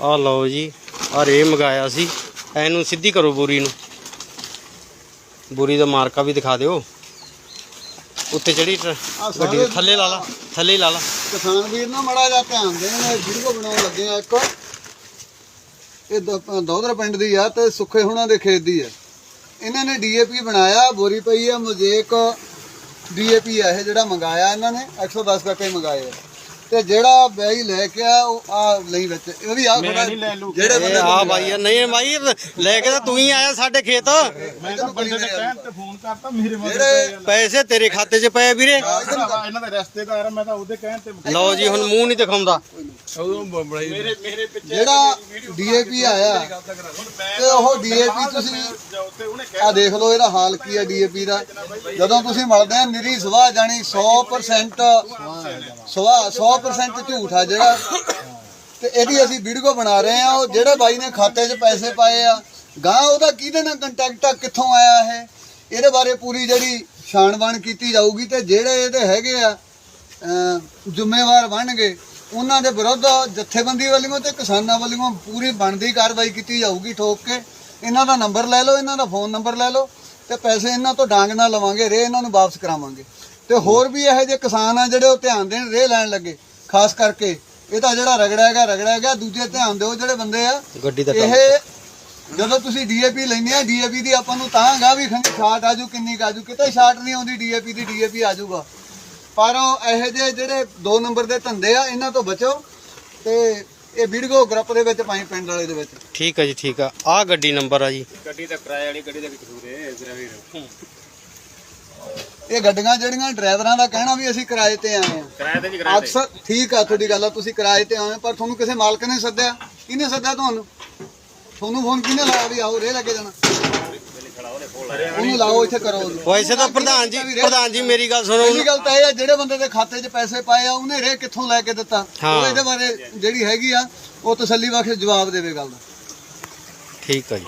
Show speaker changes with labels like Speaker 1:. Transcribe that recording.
Speaker 1: ਆ ਲਓ ਜੀ ਆ ਰੇ ਮੰਗਾਇਆ ਸੀ। ਇਹਨੂੰ ਸਿੱਧੀ ਕਰੋ ਬੋਰੀ ਨੂੰ। ਬੋਰੀ ਦਾ ਮਾਰਕਾ ਵੀ ਦਿਖਾ ਦਿਓ। ਉੱਤੇ
Speaker 2: ਆਹ
Speaker 1: ਗੱਡੀ ਥੱਲੇ ਲਾ ਲਾ ਥੱਲੇ ਲਾ ਲਾ।
Speaker 2: ਕਿਸਾਨ ਵੀਰ ਨਾ ਮੜਾ ਜਾ ਧਿਆਨ ਦੇਣ ਵੀਡੀਓ ਬਣਾਉਣ ਲੱਗੇ ਆ ਇੱਕ। ਇਹ ਦ- ਦੋਧਰ ਪਿੰਡ ਦੀ ਆ ਤੇ ਸੁੱਖੇ ਹੁਣਾਂ ਦੇ ਖੇਤ ਦੀ ਆ। ਇਹਨਾਂ ਨੇ ਡੀਏਪੀ ਬਣਾਇਆ ਬੋਰੀ ਪਈ ਆ ਮੁਜੇਕ ਡੀਏਪੀ ਆ ਇਹ ਜਿਹੜਾ ਮੰਗਾਇਆ ਇਹਨਾਂ ਨੇ 110 ਕਰਕੇ ਮੰਗਾਏ ਆ। ਤੇ ਜਿਹੜਾ ਬੈਈ ਲੈ ਕੇ ਆ ਉਹ ਆ ਲਈ ਵਿੱਚ। ਇਹ ਵੀ ਆ ਖੜਾ ਜਿਹੜੇ ਬੰਦੇ
Speaker 1: ਆ ਬਾਈ ਆ, ਨਹੀਂ ਬਾਈ ਲੈ ਕੇ ਤਾਂ ਤੂੰ ਹੀ ਆਇਆ ਸਾਡੇ ਖੇਤ।
Speaker 3: ਮੈਂ ਤਾਂ ਬੰਦੇ ਦੇ ਕਹਿਣ ਤੇ ਫੋਨ ਕਰਤਾ ਮੇਰੇ ਮਗਰ
Speaker 2: ਜਿਹੜੇ
Speaker 1: ਪੈਸੇ ਤੇਰੇ ਖਾਤੇ 'ਚ ਪਏ ਵੀਰੇ।
Speaker 3: ਇਹਨਾਂ ਦੇ ਰਿਸ਼ਤੇਦਾਰ ਮੈਂ ਤਾਂ ਉਹਦੇ ਕਹਿਣ ਤੇ
Speaker 1: ਲਓ ਜੀ ਹੁਣ ਮੂੰਹ ਨਹੀਂ ਦਿਖਾਉਂਦਾ।
Speaker 3: ਮੇਰੇ ਮੇਰੇ ਪਿੱਛੇ
Speaker 2: ਜਿਹੜਾ ਡੀਏਪੀ ਆਇਆ ਤੇ ਉਹ ਡੀਏਪੀ ਤੁਸੀਂ ਆ ਦੇਖ ਲਓ ਇਹਦਾ ਹਾਲ ਕੀ ਹੈ ਡੀਏਪੀ ਦਾ। ਜਦੋਂ ਤੁਸੀਂ ਮਿਲਦੇ ਆ ਨਿਰੀ ਸਵਾਹ ਜਾਣੀ 100% ਸਵਾਹ 100% ਝੂਠ ਆ ਜਿਹੜਾ। ਤੇ ਇਹਦੀ ਅਸੀਂ ਵੀਡੀਓ ਬਣਾ ਰਹੇ ਆ ਉਹ ਜਿਹੜੇ ਬਾਈ ਨੇ ਖਾਤੇ 'ਚ ਪੈਸੇ ਪਾਏ ਆ ਗਾਂ ਉਹਦਾ ਕਿਹਦੇ ਨਾਲ ਕੰਟੈਕਟ ਆ ਕਿੱਥੋਂ ਆਇਆ ਇਹ? ਇਹਦੇ ਬਾਰੇ ਪੂਰੀ ਜਿਹੜੀ ਛਾਣਬਾਣ ਕੀਤੀ ਜਾਊਗੀ ਤੇ ਜਿਹੜੇ ਇਹਦੇ ਹੈਗੇ ਆ ਜ਼ਿੰਮੇਵਾਰ ਬਣਨਗੇ ਉਹਨਾਂ ਦੇ ਵਿਰੁੱਧ ਜਥੇਬੰਦੀ ਵੱਲੋਂ ਤੇ ਕਿਸਾਨਾਂ ਵੱਲੋਂ ਪੂਰੀ ਬਣਦੀ ਕਾਰਵਾਈ ਕੀਤੀ ਜਾਊਗੀ ਠੋਕ ਕੇ। ਇਹਨਾਂ ਦਾ ਨੰਬਰ ਲੈ ਲਓ ਇਹਨਾਂ ਦਾ ਫੋਨ ਨੰਬਰ ਲੈ ਲਓ ਤੇ ਪੈਸੇ ਇਹਨਾਂ ਤੋਂ ਡਾਂਗ ਨਾਲ ਲਵਾਂਗੇ ਰੇ ਇਹਨਾਂ ਨੂੰ ਵਾਪਸ ਕਰਾਵਾਂਗੇ। ਤੇ ਹੋਰ ਵੀ ਇਹੋ ਜਿਹੇ ਕਿਸਾਨ ਆ ਜਿਹੜੇ ਉਹ ਧਿਆਨ ਦੇਣ ਰੇ ਲੈਣ ਲੱਗੇ ਖਾਸ ਕਰਕੇ ਇਹ ਤਾਂ ਜਿਹੜਾ ਰਗੜਾ ਹੈਗਾ ਰਗੜਾ ਹੈਗਾ ਦੂਜੇ ਧਿਆਨ ਦਿਓ ਜਿਹੜੇ ਬੰਦੇ ਆ।
Speaker 1: ਗੱਡੀ ਦਾ
Speaker 2: ਇਹ ਜਦੋਂ ਤੁਸੀਂ ਡੀਏਪੀ ਲੈਂਦੇ ਆ ਡੀਏਪੀ ਦੀ ਆਪਾਂ ਨੂੰ ਤਾਂ ਗਾ ਵੀ ਖੰਡੀ ਸ਼ਾਟ ਆਜੂ ਕਿੰਨੀ ਆਜੂ ਕਿਤੇ ਸ਼ਾਟ ਨਹੀਂ ਆਉਂਦੀ ਡੀਏਪੀ ਦੀ ਡੀਏਪੀ ਆਜੂਗਾ ਪਰ ਉਹ ਇਹੋ ਜਿਹੇ ਜਿਹੜੇ 2 ਨੰਬਰ ਦੇ ਧੰਦੇ ਆ ਇਹਨਾਂ ਤੋਂ ਬਚੋ ਤੇ ਇਹ ਵੀਡੀਓ ਗਰੁੱਪ ਦੇ ਵਿੱਚ ਪਾਈ ਪਿੰਡ ਵਾਲੇ ਦੇ ਵਿੱਚ।
Speaker 1: ਠੀਕ ਆ ਜੀ ਠੀਕ ਆ। ਆ ਗੱਡੀ ਨੰਬਰ ਆ ਜੀ।
Speaker 3: ਗੱਡੀ ਦਾ ਕਿਰਾਏ ਵਾਲੀ ਗੱਡੀ ਦਾ ਵੀ ਕਸੂਰ ਹੈ ਤੇਰਾ ਵੀਰ।
Speaker 2: ਇਹ ਗੱਡੀਆਂ ਜਿਹੜੀਆਂ ਡਰਾਈਵਰਾਂ ਦਾ ਕਹਿਣਾ ਵੀ ਅਸੀਂ ਕਿਰਾਏ ਤੇ ਆਏ ਆ।
Speaker 3: ਕਿਰਾਏ ਤੇ ਵੀ
Speaker 2: ਅਕਸਰ ਠੀਕ ਆ ਤੁਹਾਡੀ ਗੱਲ ਆ ਤੁਸੀਂ ਕਿਰਾਏ ਤੇ ਆਏ ਪਰ ਤੁਹਾਨੂੰ ਕਿਸੇ ਮਾਲਕ ਨੇ ਸੱਦਿਆ। ਕਿਹਨੇ ਸੱਦਿਆ ਤੁਹਾਨੂੰ? ਤੁਹਾਨੂੰ ਫੋਨ ਕਿਹਨੇ ਲਾਇਆ ਵੀ ਆਓ ਰੇ ਲੱਗੇ ਜਾਣਾ? ਉਹਨੂੰ ਲਾਓ ਇੱਥੇ ਕਰੋ ਉਹਨੂੰ।
Speaker 1: ਵੈਸੇ ਤਾਂ ਪ੍ਰਧਾਨ ਜੀ ਪ੍ਰਧਾਨ ਜੀ ਮੇਰੀ ਗੱਲ ਸੁਣੋ
Speaker 2: ਪਹਿਲੀ ਗੱਲ ਤਾਂ ਇਹ ਆ ਜਿਹੜੇ ਬੰਦੇ ਦੇ ਖਾਤੇ 'ਚ ਪੈਸੇ ਪਾਏ ਆ ਉਹਨੇ ਰੇ ਕਿੱਥੋਂ ਲੈ ਕੇ ਦਿੱਤਾ
Speaker 1: ਹਾਂ।
Speaker 2: ਉਹ ਇਹਦੇ ਬਾਰੇ ਜਿਹੜੀ ਹੈਗੀ ਆ ਉਹ ਤਸੱਲੀ ਬਖਸ਼ ਜਵਾਬ ਦੇਵੇ ਗੱਲ ਦਾ
Speaker 1: ਠੀਕ ਆ ਜੀ